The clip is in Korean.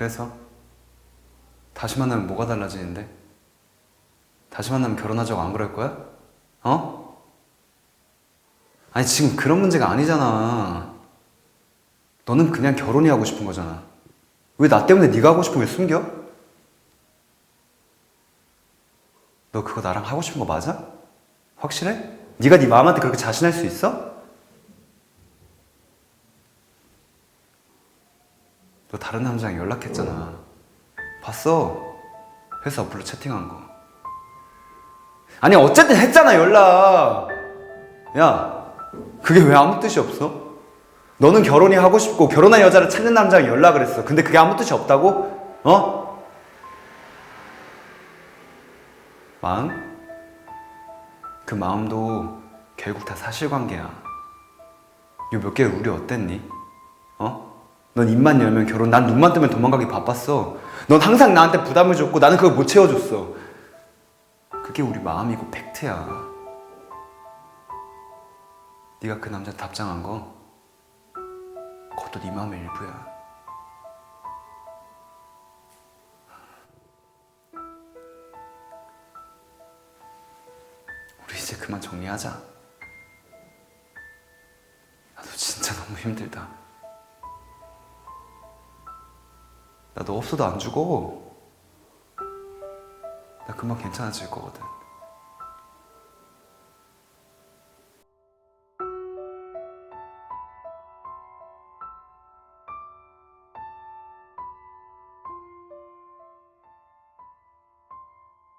그래서 다시 만나면 뭐가 달라지는데? 다시 만나면 결혼하자고 안 그럴 거야? 어? 아니 지금 그런 문제가 아니잖아. 너는 그냥 결혼이 하고 싶은 거잖아. 왜 나 때문에 네가 하고 싶은 걸 숨겨? 너 그거 나랑 하고 싶은 거 맞아? 확실해? 네가 네 마음한테 그렇게 자신할 수 있어? 너 다른 남자랑 연락했잖아. 봤어. 회사 어플로 채팅한 거. 아니 어쨌든 했잖아 연락. 야, 그게 왜 아무 뜻이 없어? 너는 결혼이 하고 싶고 결혼한 여자를 찾는 남자랑 연락을 했어. 근데 그게 아무 뜻이 없다고? 어? 마음? 그 마음도 결국 다 사실관계야. 요 몇 개월 우리 어땠니? 어? 넌 입만 열면 결혼, 난 눈만 뜨면 도망가기 바빴어. 넌 항상 나한테 부담을 줬고 나는 그걸 못 채워줬어. 그게 우리 마음이고 팩트야. 네가 그 남자 답장한 거 그것도 네 마음의 일부야. 우리 이제 그만 정리하자. 나도 진짜 너무 힘들다. 나 너 없어도 안 죽어. 나 금방 괜찮아질 거거든.